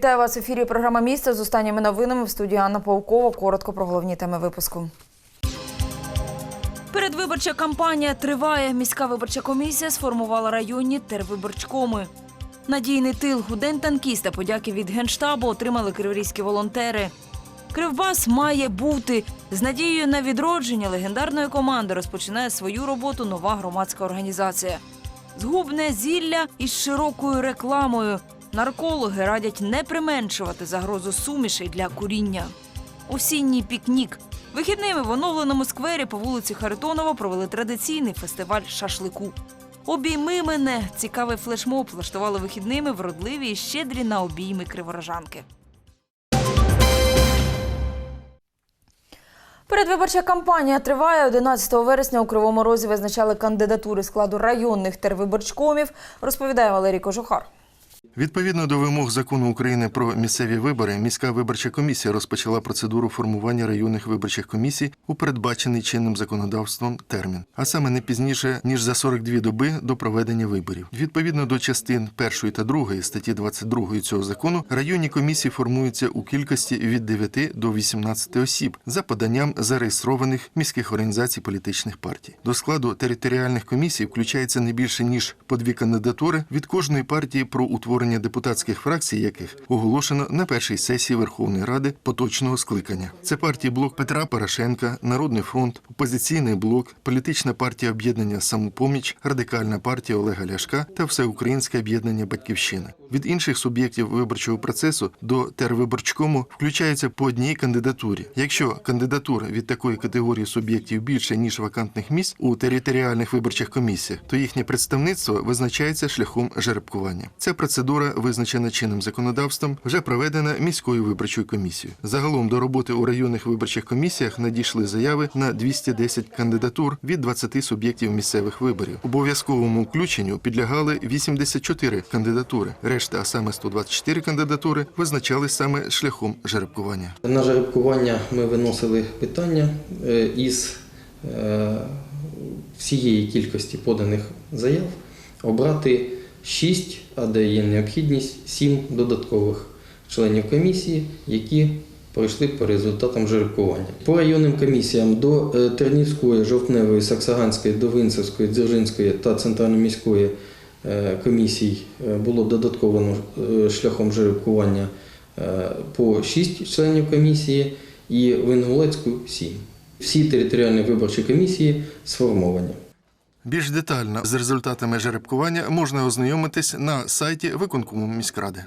Вітаю вас в ефірі. Програма місто з останніми новинами в студії Анна Паукова. Коротко про головні теми випуску. Передвиборча кампанія триває. Міська виборча комісія сформувала районні тервиборчкоми. Надійний тил у день танкіста подяки від генштабу отримали криворізькі волонтери. Кривбас має бути з надією на відродження легендарної команди. Розпочинає свою роботу нова громадська організація. Згубне зілля із широкою рекламою. Наркологи радять не применшувати загрозу сумішей для куріння. Осінній пікнік. Вихідними в оновленому сквері по вулиці Харитонова провели традиційний фестиваль шашлику. Обійми мене цікавий флешмоб влаштували вихідними вродливі і щедрі на обійми криворожанки. Передвиборча кампанія триває 11 вересня. У Кривому Розі визначали кандидатури складу районних тервиборчкомів. Розповідає Валерій Кожухар. Відповідно до вимог закону України про місцеві вибори, міська виборча комісія розпочала процедуру формування районних виборчих комісій у передбачений чинним законодавством термін, а саме не пізніше ніж за 42 доби до проведення виборів. Відповідно до частин 1 та 2 статті 22 цього закону, районні комісії формуються у кількості від 9 до 18 осіб за поданням зареєстрованих міських організацій політичних партій. До складу територіальних комісій включається не більше ніж по дві кандидатури від кожної партії про утворення депутатських фракцій, яких оголошено на першій сесії Верховної Ради поточного скликання. Це партії блок Петра Порошенка, Народний фронт, опозиційний блок, політична партія об'єднання Самопоміч, радикальна партія Олега Ляшка та Всеукраїнське об'єднання Батьківщина. Від інших суб'єктів виборчого процесу до тервиборчкому включається по одній кандидатурі. Якщо кандидатур від такої категорії суб'єктів більше ніж вакантних місць у територіальних виборчих комісіях, то їхнє представництво визначається шляхом жеребкування. Ця процедура, визначена чинним законодавством, вже проведена міською виборчою комісією. Загалом до роботи у районних виборчих комісіях надійшли заяви на 210 кандидатур від 20 суб'єктів місцевих виборів. Обов'язковому включенню підлягали 84 кандидатури. Решта, а саме 124 кандидатури, визначались саме шляхом жеребкування. На жеребкування ми виносили питання е, із е, всієї кількості поданих заяв обрати 6, а де є необхідність, 7 додаткових членів комісії, які пройшли по результатам жеребкування. По районним комісіям до е, Тернівської, Жовтневої, Саксаганської, Довинцевської, Дзержинської та Центрально-міської е, комісій е, було додатковано е, шляхом жеребкування е, по 6 членів комісії і в Інгулецьку 7. Всі територіальні виборчі комісії сформовані. Більш детально з результатами жеребкування можна ознайомитись на сайті виконкому міськради.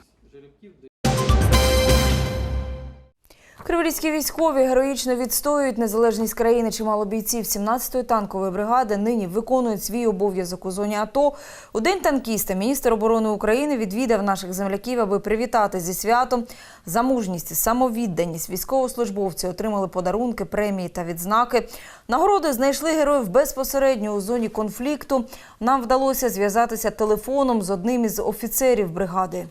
Криворізькі військові героїчно відстоюють незалежність країни. Чимало бійців 17-ї танкової бригади нині виконують свій обов'язок у зоні АТО. У день танкіста міністр оборони України відвідав наших земляків, аби привітати зі святом. За мужність самовідданість військовослужбовці отримали подарунки, премії та відзнаки. Нагороди знайшли героїв безпосередньо у зоні конфлікту. Нам вдалося зв'язатися телефоном з одним із офіцерів бригади.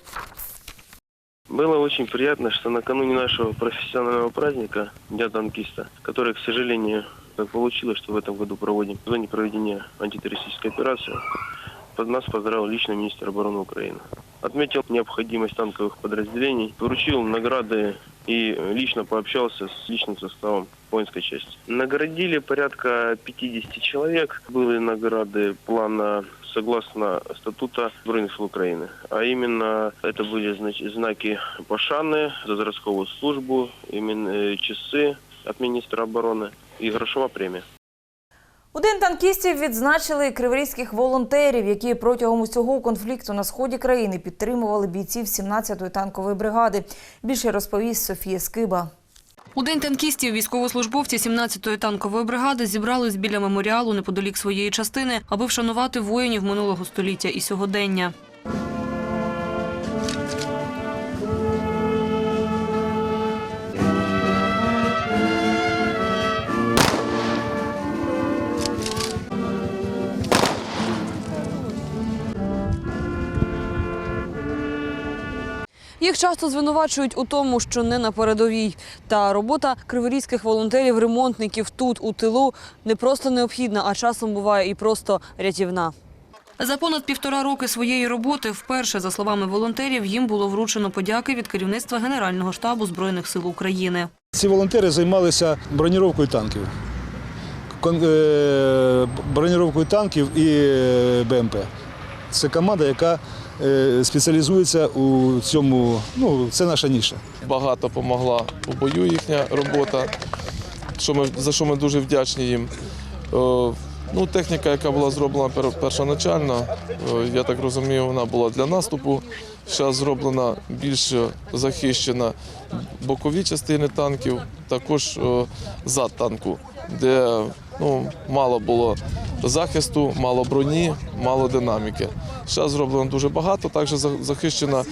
Было очень приятно, что накануне нашего профессионального праздника, Дня танкиста, который, к сожалению, так получилось, что в этом году проводим в зоне проведения антитеррористической операции, под нас поздравил лично министр обороны Украины. Отметил необходимость танковых подразделений, вручил награды и лично пообщался с личным составом воинской части. Наградили порядка 50 человек. Были награды плана согласно статута Збройных сил Украины. А именно это были знач- знаки Пашаны за зразковую службу, именно э, часы от министра обороны и грошовая премия. У день танкістів відзначили і криворізьких волонтерів, які протягом усього конфлікту на сході країни підтримували бійців 17-ї танкової бригади. Більше розповість Софія Скиба. У день танкістів військовослужбовці 17-ї танкової бригади зібрались біля меморіалу неподалік своєї частини, аби вшанувати воїнів минулого століття і сьогодення. Їх часто звинувачують у тому, що не на передовій. Та робота криворізьких волонтерів-ремонтників тут, у тилу, не просто необхідна, а часом буває і просто рятівна. За понад півтора роки своєї роботи вперше, за словами волонтерів, їм було вручено подяки від керівництва Генерального штабу Збройних сил України. Ці волонтери займалися броніровкою танків. Е, Броніровкою танків і е, БМП. Це команда, яка спеціалізується у цьому. Ну, це наша ніша. багато допомогла у бою їхня робота, що ми, за що ми дуже вдячні їм. Ну, техніка, яка була зроблена пер- першоначально, е, я так розумію, вона була для наступу. Зараз зроблена більш захищена бокові частини танків, також е, зад танку, де ну, мало було захисту, мало броні, мало динаміки. Зараз зроблено дуже багато. Також за- захищена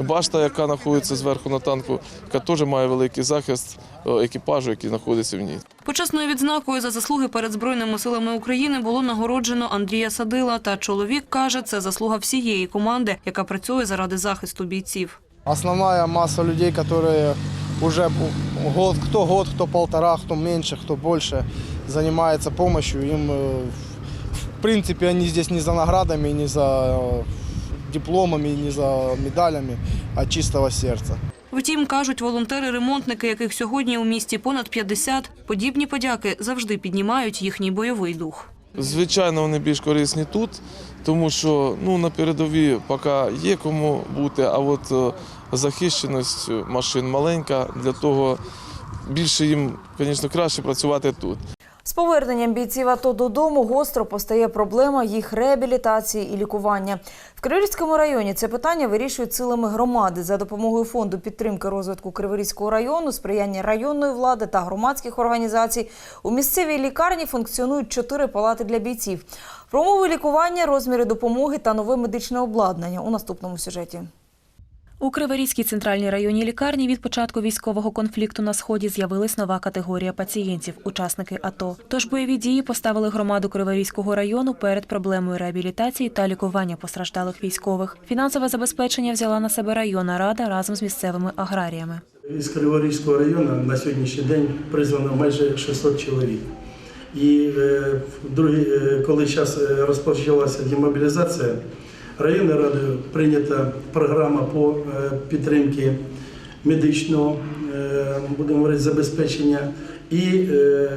башта, яка знаходиться зверху на танку, яка теж має великий захист е, екіпажу, який знаходиться в ній. Почесною відзнакою за заслуги перед Збройними силами України було нагороджено Андрія Садила. Та чоловік каже, це заслуга всієї команди, яка працює заради захисту бійців. Основная масса людей, которые уже год, кто год, кто полтора, кто меньше, кто больше занимается помощью, им, э, в принципе, они здесь не за наградами, не за э, дипломами, не за медалями, а чистого сердца. Втім, кажуть волонтери-ремонтники, яких сьогодні у місті понад 50, подібні подяки завжди піднімають їхній бойовий дух. Звичайно, вони більш корисні тут, тому що ну, на передовій поки є кому бути, а от е, захищеність машин маленька, для того більше їм, звісно, краще працювати тут. З поверненням бійців АТО додому гостро постає проблема їх реабілітації і лікування. В Криворізькому районі це питання вирішують силами громади за допомогою фонду підтримки розвитку Криворізького району, сприяння районної влади та громадських організацій. У місцевій лікарні функціонують чотири палати для бійців. Про умови лікування, розміри допомоги та нове медичне обладнання у наступному сюжеті. У Криворізькій центральній районній лікарні від початку військового конфлікту на сході з'явилась нова категорія пацієнтів учасники АТО. Тож бойові дії поставили громаду Криворізького району перед проблемою реабілітації та лікування постраждалих військових. Фінансове забезпечення взяла на себе районна рада разом з місцевими аграріями. Із Криворізького району на сьогоднішній день призвано майже 600 чоловік. І е, другий, е, коли зараз розпочалася демобілізація, районною радою прийнята програма по е, підтримці медичного, е, будемо говорити, забезпечення і е,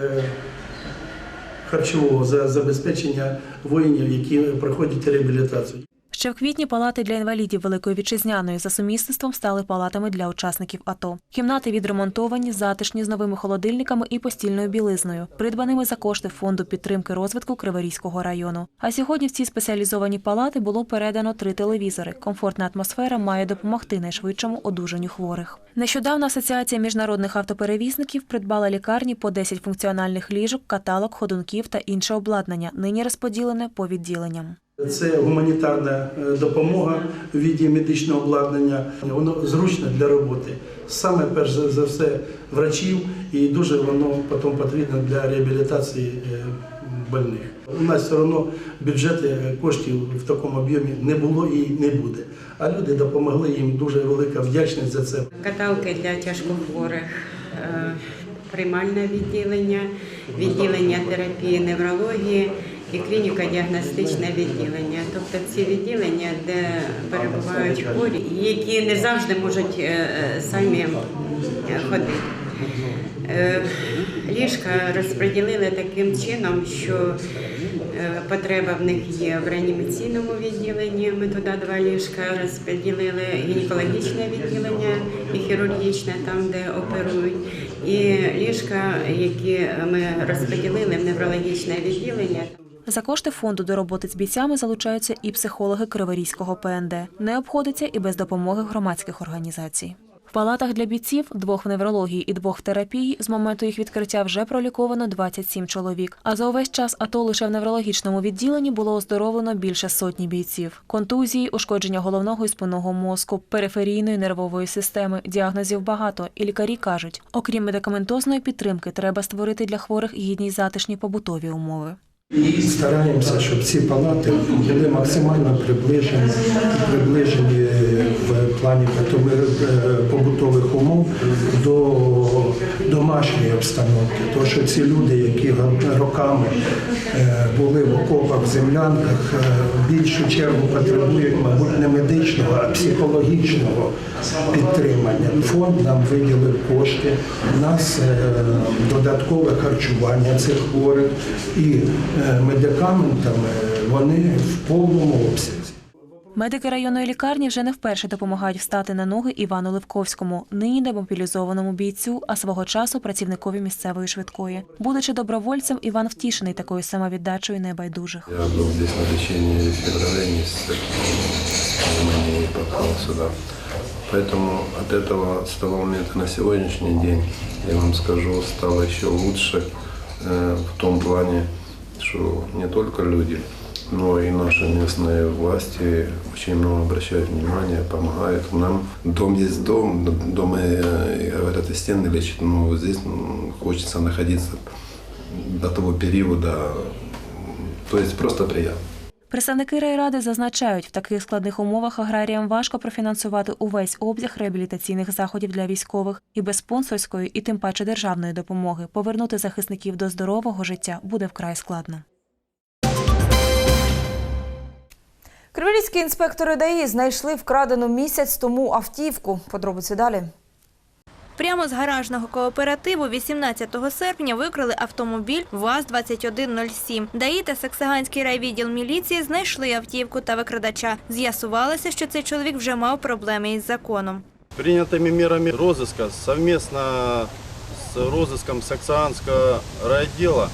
харчового забезпечення воїнів, які проходять реабілітацію. Ще в квітні палати для інвалідів Великої Вітчизняної за сумісництвом стали палатами для учасників АТО. Кімнати відремонтовані, затишні з новими холодильниками і постільною білизною, придбаними за кошти фонду підтримки розвитку Криворізького району. А сьогодні в ці спеціалізовані палати було передано три телевізори. Комфортна атмосфера має допомогти найшвидшому одужанню хворих. Нещодавно Асоціація міжнародних автоперевізників придбала лікарні по 10 функціональних ліжок, каталог, ходунків та інше обладнання, нині розподілене по відділенням. Це гуманітарна е, допомога у віді медичного обладнання. Воно зручне для роботи. Саме перш за все врачів, і дуже воно потім потрібно для реабілітації е, больних. У нас все одно бюджети е, коштів в такому об'ємі не було і не буде. А люди допомогли їм дуже велика вдячність за це. Каталки для тяжкохворих, приймальне відділення, відділення терапії неврології і клініко-діагностичне відділення. Тобто ці відділення, де перебувають хворі, які не завжди можуть е, самі е, ходити. Е, Ліжка розподілили таким чином, що потреба в них є в реанімаційному відділенні. Ми туди два ліжка розподілили гінекологічне відділення і хірургічне, там де оперують, і ліжка, які ми розподілили в неврологічне відділення. За кошти фонду до роботи з бійцями залучаються і психологи Криворізького ПНД. Не обходиться і без допомоги громадських організацій. В палатах для бійців, двох в неврології і двох в терапії, з моменту їх відкриття вже проліковано 27 чоловік. А за увесь час АТО лише в неврологічному відділенні було оздоровлено більше сотні бійців. Контузії, ушкодження головного і спинного мозку, периферійної нервової системи, діагнозів багато. І лікарі кажуть, окрім медикаментозної підтримки, треба створити для хворих гідні затишні побутові умови. Стараємося, щоб ці палати були максимально приближені, приближені в плані побутових умов домашньої обстановки. Тому що ці люди, які роками е, були в окопах, в землянках, е, в більшу чергу потребують, мабуть, не медичного, а психологічного підтримання. Фонд нам виділив кошти, у нас е, додаткове харчування цих хворих і медикаментами вони в повному обсязі. Медики районної лікарні вже не вперше допомагають встати на ноги Івану Левковському, нині демобілізованому бійцю, а свого часу працівникові місцевої швидкої. Будучи добровольцем, Іван втішений такою самовіддачею небайдужих. Я был здесь на лечении в феврале месяце, пневмонии и попал сюда. Поэтому от этого, с того момента на сегодняшний день, я вам скажу, стало еще лучше э, в том плане, что не только люди, но и наши местные власти очень много обращают внимание, помогают. Нам дом есть дом, дом, э, говорят, и стены лечат, но вот здесь м, хочется находиться до того периода, то есть просто приятно. Представники райради зазначають, в таких складних умовах аграріям важко профінансувати увесь обсяг реабілітаційних заходів для військових і без спонсорської, і тим паче державної допомоги повернути захисників до здорового життя буде вкрай складно. Криворізькі інспектори ДАІ знайшли вкрадену місяць тому автівку. Подробиці далі. Прямо з гаражного кооперативу 18 серпня викрали автомобіль ВАЗ-2107. ДАІ та Саксаганський райвідділ міліції знайшли автівку та викрадача. З'ясувалося, що цей чоловік вже мав проблеми із законом. Принятыми мерами розыска совместно с розыском Саксаганского райотдела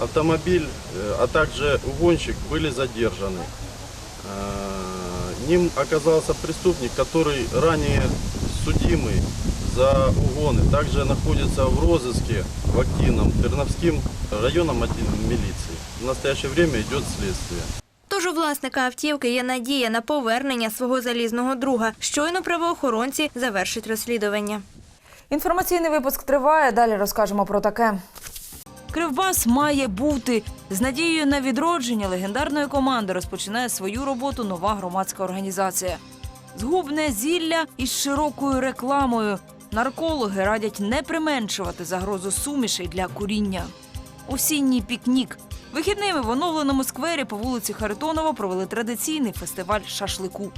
автомобиль, э, а также угонщик были задержаны. Э, Ним оказался преступник, который ранее судимый за угоны. Также находится в розыске в активном Терновским районом отделом милиции. В настоящее время идет следствие. Тож у власника автівки є надія на повернення свого залізного друга. Щойно правоохоронці завершать розслідування. Інформаційний випуск триває. Далі розкажемо про таке. Кривбас має бути з надією на відродження легендарної команди. Розпочинає свою роботу нова громадська організація. Згубне зілля із широкою рекламою. Наркологи радять не применшувати загрозу сумішей для куріння. Осінній пікнік. Вихідними в оновленому сквері по вулиці Харитонова провели традиційний фестиваль шашлику.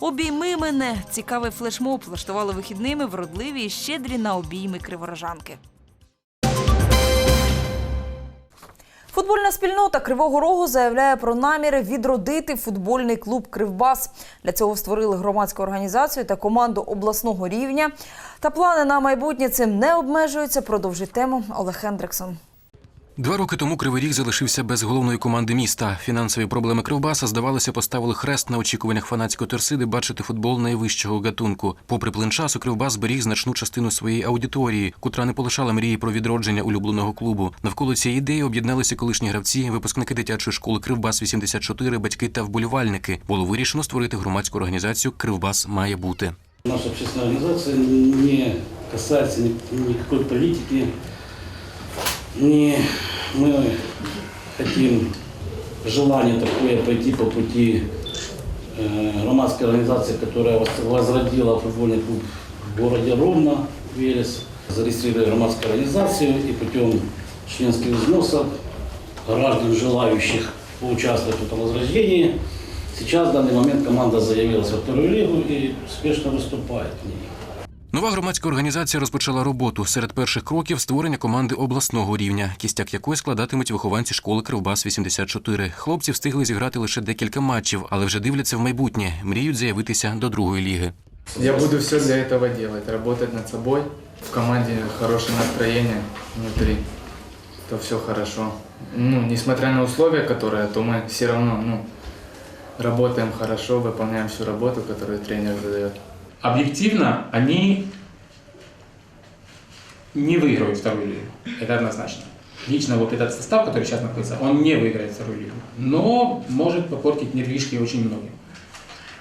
Обійми мене цікавий флешмоб влаштували вихідними вродливі і щедрі на обійми криворожанки. Футбольна спільнота Кривого Рогу заявляє про наміри відродити футбольний клуб Кривбас. Для цього створили громадську організацію та команду обласного рівня. Та плани на майбутнє цим не обмежуються. Продовжить тему Олег Хендриксон. Два роки тому Кривий Ріг залишився без головної команди міста. Фінансові проблеми Кривбаса, здавалося, поставили хрест на очікуваннях фанатської торсиди бачити футбол найвищого гатунку. Попри плин часу, Кривбас зберіг значну частину своєї аудиторії, котра не полишала мрії про відродження улюбленого клубу. Навколо цієї ідеї об'єдналися колишні гравці, випускники дитячої школи Кривбас 84 батьки та вболівальники. Було вирішено створити громадську організацію Кривбас має бути. Наша общественная организация не касается ни- никакой политики Не мы хотим желание такое пойти по пути э, громадской организации, которая вос- возродила футбольный клуб в городе Ровно, Верес. Зарегистрировали громадскую организацию и путем членских взносов граждан, желающих поучаствовать в этом возрождении, сейчас в данный момент команда заявилась во вторую лигу и успешно выступает в ней. Нова громадська організація розпочала роботу. Серед перших кроків створення команди обласного рівня, кістяк якої складатимуть вихованці школи Кривбас 84 Хлопці встигли зіграти лише декілька матчів, але вже дивляться в майбутнє. Мріють заявитися до другої ліги. Я буду все для этого делать, работать над собой. В команде хорошее настроение внутри, то все хорошо. Ну, несмотря на условия, которые, то мы все равно, ну, работаем хорошо, выполняем всю работу, которую тренер задает. Объективно они не выиграют вторую лигу. Это однозначно. Лично вот этот состав, который сейчас находится, он не выиграет вторую лигу. Но может попортить нервишки очень многим.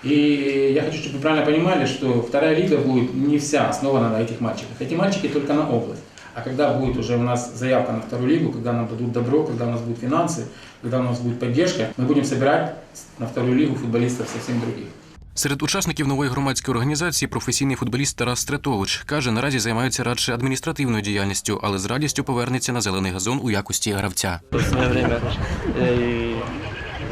И я хочу, чтобы вы правильно понимали, что вторая лига будет не вся основана на этих мальчиках. Эти мальчики только на область. А когда будет уже у нас заявка на вторую лигу, когда нам дадут добро, когда у нас будут финансы, когда у нас будет поддержка, мы будем собирать на вторую лигу футболистов совсем других. Серед учасників нової громадської організації професійний футболіст Тарас Стретович каже, наразі займається радше адміністративною діяльністю, але з радістю повернеться на зелений газон у якості гравця. В свое время и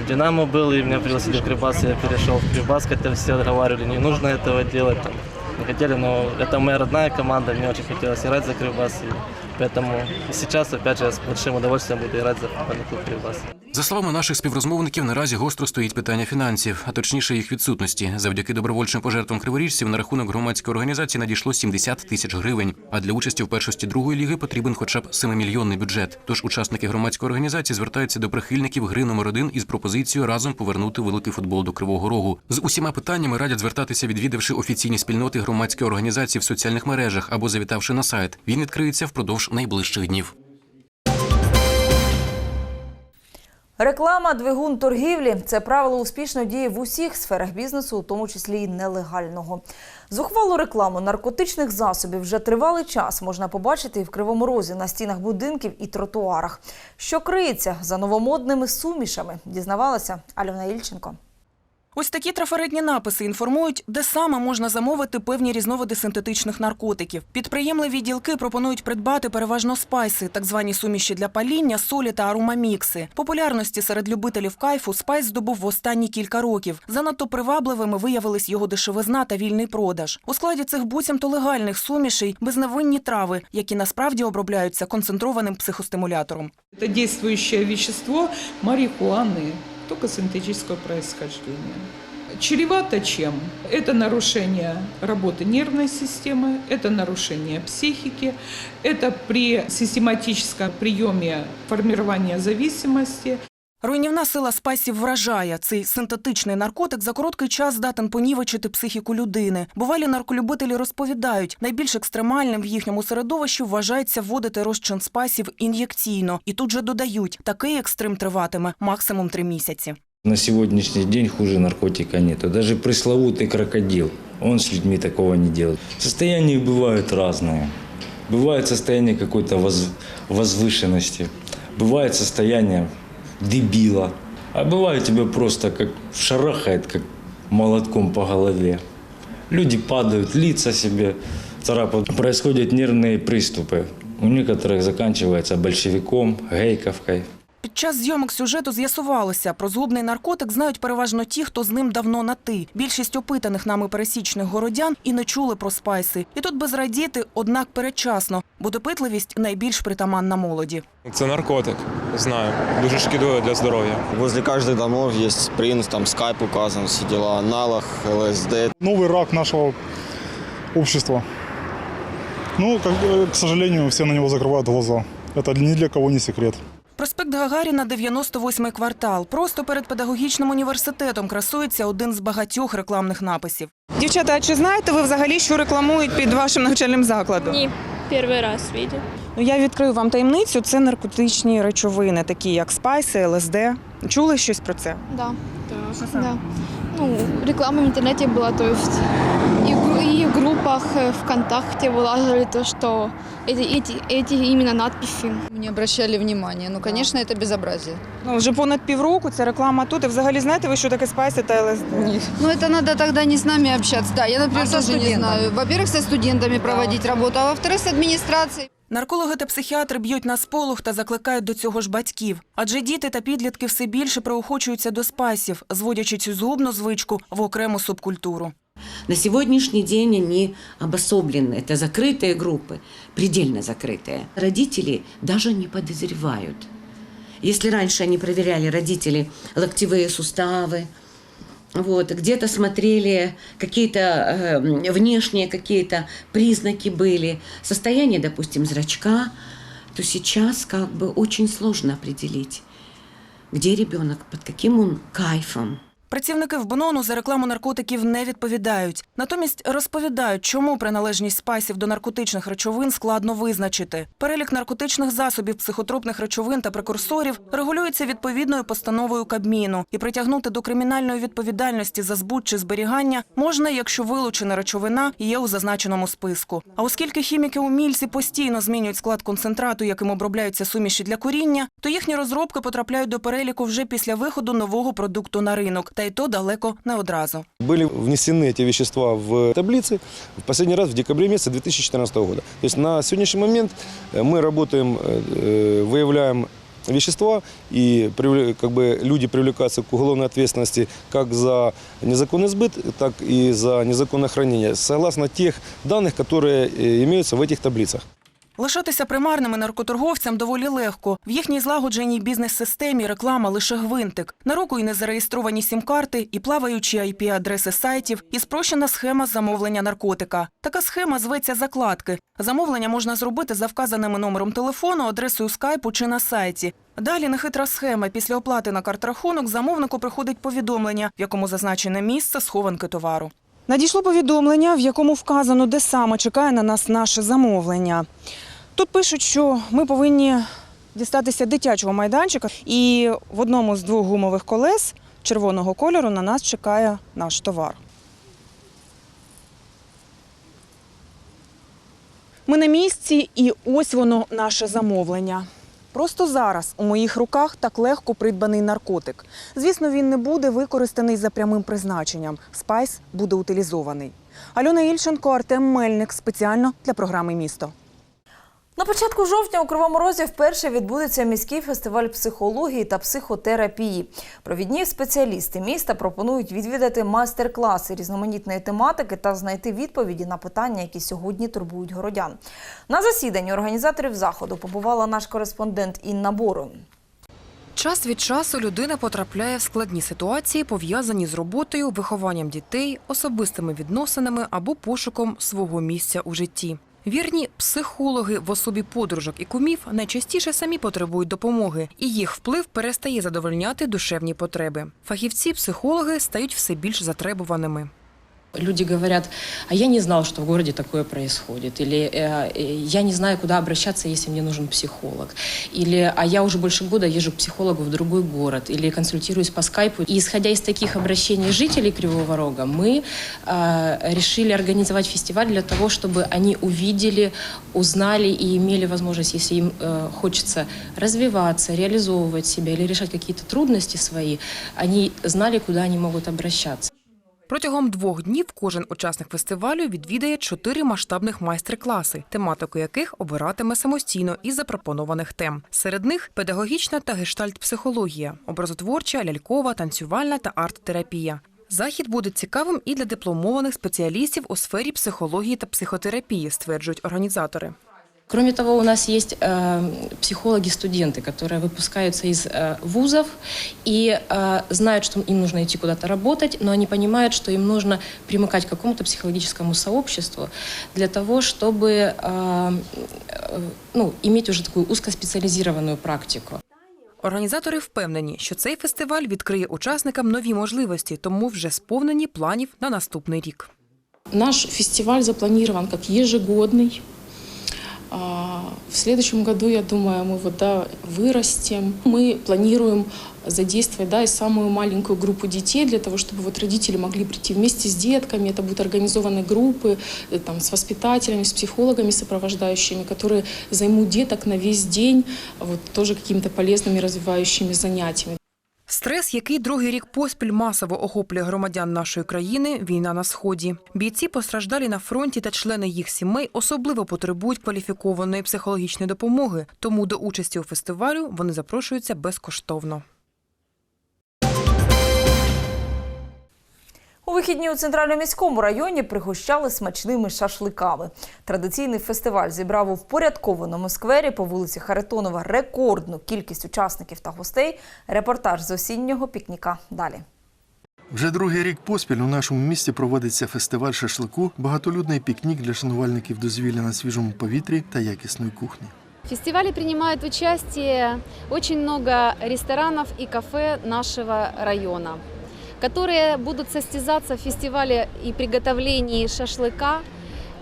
в «Динамо» был, и меня пригласили в Кривбас, и я перешел в Кривбас, хотя все говорили, не нужно этого делать, там, не хотели, но это моя родная команда, мне очень хотелось играть за Кривбас, и поэтому сейчас, опять же, я с большим удовольствием буду играть за футбольный клуб Кривбас. За словами наших співрозмовників, наразі гостро стоїть питання фінансів, а точніше їх відсутності. Завдяки добровольчим пожертвам криворіжців на рахунок громадської організації надійшло 70 тисяч гривень. А для участі в першості другої ліги потрібен хоча б 7-мільйонний бюджет. Тож учасники громадської організації звертаються до прихильників гри номер один із пропозицією разом повернути великий футбол до Кривого Рогу. З усіма питаннями радять звертатися, відвідавши офіційні спільноти громадської організації в соціальних мережах або завітавши на сайт. Він відкриється впродовж найближчих днів. Реклама двигун торгівлі це правило успішно діє в усіх сферах бізнесу, у тому числі й нелегального. Зухвалу рекламу наркотичних засобів вже тривалий час можна побачити і в кривому розі на стінах будинків і тротуарах. Що криється за новомодними сумішами, дізнавалася Альона Ільченко. Ось такі трафаретні написи інформують, де саме можна замовити певні різновиди синтетичних наркотиків. Підприємливі ділки пропонують придбати переважно спайси, так звані суміші для паління, солі та аромамікси. Популярності серед любителів кайфу спайс здобув в останні кілька років. Занадто привабливими виявились його дешевизна та вільний продаж. У складі цих буцімто легальних сумішей безневинні трави, які насправді обробляються концентрованим психостимулятором. Это действующее вещество марихуаны, только синтетического происхождения. Чревато чем? Это нарушение работы нервной системы, это нарушение психики, это при систематическом приеме формирования зависимости. Руйнівна сила спайсів вражає. Цей синтетичний наркотик за короткий час здатен понівечити психіку людини. Бувалі нарколюбителі розповідають, найбільш екстремальним в їхньому середовищі вважається вводити розчин спайсів ін'єкційно. І тут же додають, такий екстрим триватиме максимум три місяці. На сегодняшний день хуже наркотика нету. Даже пресловутый крокодил, он с людьми такого не делает. Состояния бывают разные. Бывает состояние какой-то воз- возвышенности, бывает состояние дебила, а бывает тебя просто как шарахает, как молотком по голове. Люди падают, лица себе царапают. Происходят нервные приступы. У некоторых заканчивается большевиком, гейковкой. Під час зйомок сюжету з'ясувалося, про згубний наркотик знають переважно ті, хто з ним давно на ти. Більшість опитаних нами пересічних городян і не чули про спайси. І тут би зрадіти, однак передчасно, бо допитливість найбільш притаманна молоді. Це наркотик, знаю. Дуже шкідує для здоров'я. Возле каждых домов есть принт, там скайп указан, все дела, аналог, ЛСД. Новый рак нашего общества. Ну, как, бы, к сожалению, все на него закрывают глаза. Это ни для кого не секрет. Проспект Гагаріна, 98-й квартал. Просто перед педагогічним університетом красується один з багатьох рекламних написів. Дівчата, а чи знаєте ви взагалі, що рекламують під вашим навчальним закладом? Ні, перший раз бачу. Ну, я відкрию вам таємницю. Це наркотичні речовини, такі як спайси, ЛСД. Чули щось про це? Да. да. Ну, реклама в интернете была, то есть и в, гру- и в группах э, ВКонтакте вылаживали то, что эти, эти, эти именно надписи. Не обращали внимания. Ну, конечно, это безобразие. Ну, вже понад півроку ця реклама тут. І взагалі знаєте ви, що таке спайси та ЛСД? Ні. Ну, это надо тогда не с нами общаться. Да, я, например, А со тоже не студентами? знаю. Во-первых, со студентами проводить работу, а во-вторых, с администрацией. Наркологи та психіатри б'ють на сполох та закликають до цього ж батьків. Адже діти та підлітки все більше приохочуються до спайсів, зводячи цю згубну звичку в окрему субкультуру. На сегодняшний день они обособлены. Это закрытые группы, предельно закрытые. Родители даже не подозревают. Если раньше они проверяли родители локтевые суставы, вот, где-то смотрели какие-то э, внешние какие-то признаки были, состояние, допустим, зрачка, то сейчас как бы очень сложно определить, где ребенок, под каким он кайфом. Працівники в Бонону за рекламу наркотиків не відповідають. Натомість розповідають, чому приналежність спайсів до наркотичних речовин складно визначити. Перелік наркотичних засобів, психотропних речовин та прекурсорів регулюється відповідною постановою Кабміну, і притягнути до кримінальної відповідальності за збут чи зберігання можна, якщо вилучена речовина є у зазначеному списку. А оскільки хіміки-умільці постійно змінюють склад концентрату, яким обробляються суміші для куріння, то їхні розробки потрапляють до переліку вже після виходу нового продукту на ринок, та й то далеко не одразу. Были внесены эти вещества в таблицы в последний раз в декабре месяце 2014 года. То есть на сегодняшний момент э, мы работаем, э, выявляем вещества, и привле- как бы люди привлекаются к уголовной ответственности как за незаконный сбыт, так и за незаконное хранение, согласно тех данных, которые э, имеются в этих таблицах. Лишатися примарними наркоторговцям доволі легко. В їхній злагодженій бізнес-системі реклама лише гвинтик. На руку і незареєстровані сім-карти, і плаваючі IP-адреси сайтів, і спрощена схема замовлення наркотика. Така схема зветься закладки. Замовлення можна зробити за вказаними номером телефону, адресою скайпу чи на сайті. Далі нехитра схема. Після оплати на картрахунок замовнику приходить повідомлення, в якому зазначене місце схованки товару. Надійшло повідомлення, в якому вказано, де саме чекає на нас наше замовлення. Тут пишуть, що ми повинні дістатися дитячого майданчика, і в одному з двох гумових колес червоного кольору на нас чекає наш товар. Ми на місці, і ось воно наше замовлення. Просто зараз у моїх руках так легко придбаний наркотик. Звісно, він не буде використаний за прямим призначенням. Спайс буде утилізований. Альона Ільченко, Артем Мельник спеціально для програми Місто. На початку жовтня у Кривому Розі вперше відбудеться міський фестиваль психології та психотерапії. Провідні спеціалісти міста пропонують відвідати майстер-класи різноманітної тематики та знайти відповіді на питання, які сьогодні турбують городян. На засіданні організаторів заходу побувала наш кореспондент Інна Борон. Час від часу людина потрапляє в складні ситуації, пов'язані з роботою, вихованням дітей, особистими відносинами або пошуком свого місця у житті. Вірні психологи в особі подружок і кумів найчастіше самі потребують допомоги, і їх вплив перестає задовольняти душевні потреби. Фахівці-психологи стають все більш затребуваними. Люди говорят, а я не знал, что в городе такое происходит. Или э, э, я не знаю, куда обращаться, если мне нужен психолог. Или а я уже больше года езжу к психологу в другой город. Или консультируюсь по скайпу. И исходя из таких обращений жителей Кривого Рога, мы э, решили организовать фестиваль для того, чтобы они увидели, узнали и имели возможность, если им э, хочется развиваться, реализовывать себя или решать какие-то трудности свои, они знали, куда они могут обращаться. Протягом двох днів кожен учасник фестивалю відвідає чотири масштабних майстер-класи, тематику яких обиратиме самостійно із запропонованих тем. Серед них педагогічна та гештальт-психологія, образотворча, лялькова, танцювальна та арт-терапія. Захід буде цікавим і для дипломованих спеціалістів у сфері психології та психотерапії, стверджують організатори. Кроме того, у нас есть э, психологи-студенты, которые выпускаются из э, вузов и э, знают, что им нужно идти куда-то работать, но они понимают, что им нужно примыкать к какому-то психологическому сообществу для того, чтобы э, э, ну, иметь уже такую узкоспециализированную практику. Організатори впевнені, що цей фестиваль відкриє учасникам нові можливості, тому вже сповнені планів на наступний рік. Наш фестиваль запланирован как ежегодный. А, В следующем году, я думаю, мы вот, да, вырастем. Мы планируем задействовать да, и самую маленькую группу детей для того, чтобы вот родители могли прийти вместе с детками. Это будут организованы группы э, там, с воспитателями, с психологами сопровождающими, которые займут деток на весь день вот, тоже какими-то полезными развивающими занятиями. Стрес, який другий рік поспіль масово охоплює громадян нашої країни, війна на сході. Бійці постраждалі на фронті та члени їх сімей особливо потребують кваліфікованої психологічної допомоги. Тому до участі у фестивалю вони запрошуються безкоштовно. У вихідні у центральному міському районі пригощали смачними шашликами. Традиційний фестиваль зібрав у впорядкованому сквері по вулиці Харитонова рекордну кількість учасників та гостей. Репортаж з осіннього пікніка. Далі. Вже другий рік поспіль у нашому місті проводиться фестиваль шашлику, багатолюдний пікнік для шанувальників дозвілля на свіжому повітрі та якісної кухні. В фестивале принимают участие очень много ресторанов и кафе нашего района которые будут состязаться в фестивале и приготовлении шашлыка,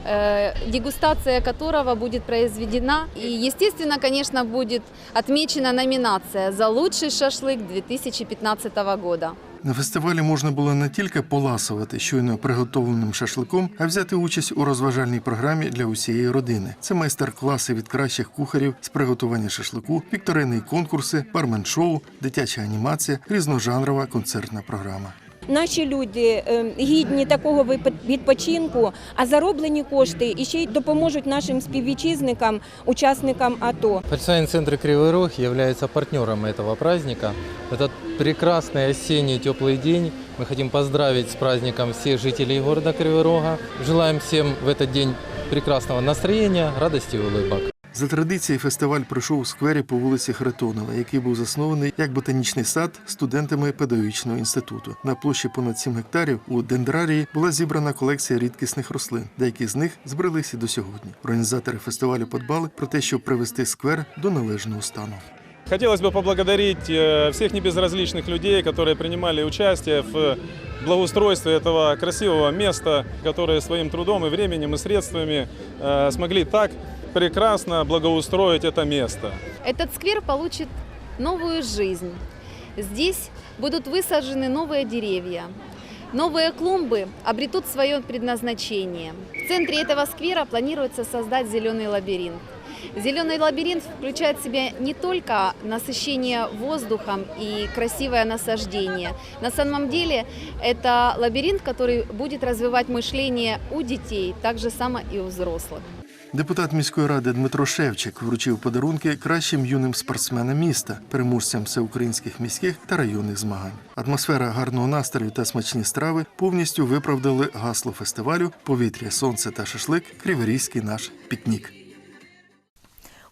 э, дегустация которого будет произведена. И, естественно, конечно, будет отмечена номинация за лучший шашлык 2015 года. На фестивалі можна було не тільки поласувати щойно приготовленим шашликом, а взяти участь у розважальній програмі для усієї родини. Це майстер-класи від кращих кухарів з приготування шашлику, вікторини конкурси, бармен-шоу, дитяча анімація, різножанрова концертна програма Наші люди е, гідні такого випа- відпочинку, а зароблені кошти і ще й допоможуть нашим співвітчизникам, учасникам АТО. Фольксваген Центр Кривой Рог является партнером этого праздника. В этот прекрасный осенний теплый день мы хотим поздравить с праздником всех жителей города Кривой Рога. Желаем всем в этот день прекрасного настроения, радости и улыбок. За традицією фестиваль пройшов у сквері по вулиці Хритонова, який був заснований як ботанічний сад студентами педагогічного інституту. На площі понад 7 гектарів у дендрарії була зібрана колекція рідкісних рослин. Деякі з них збереглися до сьогодні. Організатори фестивалю подбали про те, щоб привести сквер до належного стану. Хотелось бы поблагодарить э, всех небезразличных людей, которые принимали участие в благоустройстве этого красивого места, которые своим трудом и временем и средствами э, смогли так прекрасно благоустроить это место. Этот сквер получит новую жизнь. Здесь будут высажены новые деревья. Новые клумбы обретут свое предназначение. В центре этого сквера планируется создать зеленый лабиринт. Зеленый лабиринт включает в себя не только насыщение воздухом и красивое насаждение. На самом деле это лабиринт, который будет развивать мышление у детей, так же само и у взрослых. Депутат міської ради Дмитро Шевчик вручив подарунки кращим юним спортсменам міста, переможцям всеукраїнських міських та районних змагань. Атмосфера гарного настрою та смачні страви повністю виправдали гасло фестивалю Повітря, сонце та шашлик Криворізький наш пікнік.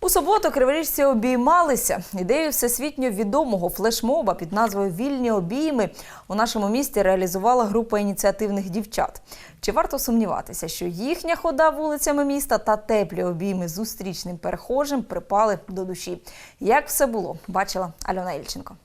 У суботу криворіжці обіймалися. Ідею всесвітньо відомого флешмоба під назвою Вільні обійми у нашому місті реалізувала група ініціативних дівчат. Чи варто сумніватися, що їхня хода вулицями міста та теплі обійми зустрічним перехожим припали до душі? Як все було, бачила Альона Ільченко.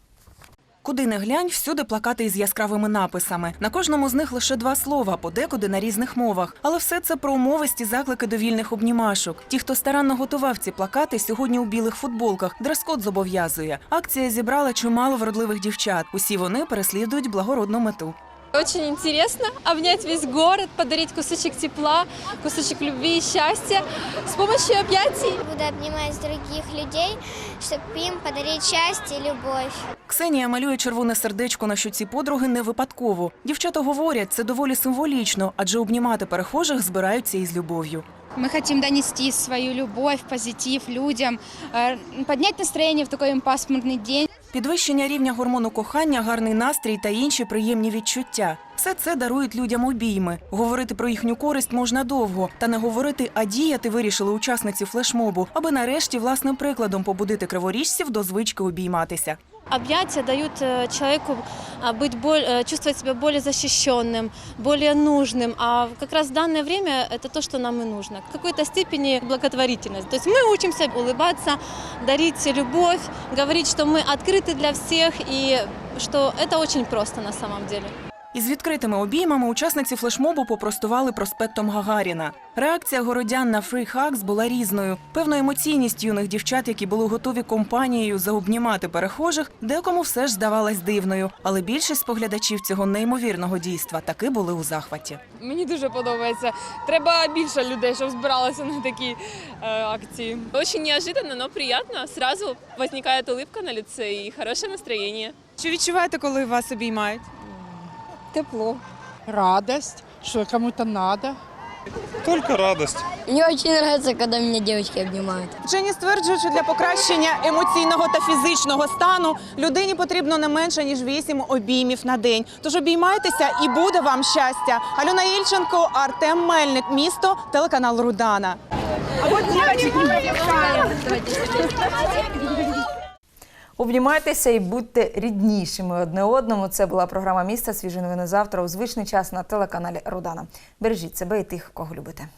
Куди не глянь, всюди плакати із яскравими написами. На кожному з них лише два слова, подекуди на різних мовах. Але все це про умовисті заклики до вільних обнімашок. Ті, хто старанно готував ці плакати, сьогодні у білих футболках. Дрес-код зобов'язує. Акція зібрала чимало вродливих дівчат. Усі вони переслідують благородну мету. Очень интересно обнять весь город, подарить кусочек тепла, кусочек любви и счастья с помощью объятий. Буду обнимать других людей, чтобы им подарить счастье и любовь. Ксенія малює червоне сердечко на щоці подруги не випадково. Дівчата говорять, це доволі символічно, адже обнімати перехожих збираються із любов'ю. Мы хотим донести свою любовь, позитив людям, э, поднять настроение в такой пасмурный день. Підвищення рівня гормону кохання, гарний настрій та інші приємні відчуття. Все це дарують людям обійми. Говорити про їхню користь можна довго, та не говорити, а діяти вирішили учасниці флешмобу, аби нарешті власним прикладом побудити криворіжців до звички обійматися. Объятия дают э, человеку а, быть боль- э, чувствовать себя более защищенным, более нужным. А как раз в данное время это то, что нам и нужно. В какой-то степени благотворительность. То есть мы учимся улыбаться, дарить любовь, говорить, что мы открыты для всех и что это очень просто на самом деле. Із відкритими обіймами учасниці флешмобу попростували проспектом Гагаріна. Реакція городян на Hugs була різною. Певна емоційність юних дівчат, які були готові компанією заобнімати перехожих, декому все ж здавалась дивною. Але більшість споглядачів цього неймовірного дійства таки були у захваті. Мені дуже подобається. Треба більше людей, щоб збиралося на такі е, акції. Очень неожиданно, но приятно. Сразу возникает улыбка на лице и хорошее настроение. Що відчуваєте, коли вас обіймають? Тепло. Радость, что кому-то надо. Только радость. Мне очень нравится, когда меня девочки обнимают. Вчені стверджують, що для покращення емоційного та фізичного стану людині потрібно не менше ніж 8 обіймів на день. Тож обіймайтеся і буде вам щастя. Альона Ільченко, Артем Мельник, місто, телеканал Рудана. Обнімайтеся і будьте ріднішими одне одному. Це була програма міста Свіжі новини завтра у звичний час на телеканалі Рудана. Бережіть себе і тих, кого любите.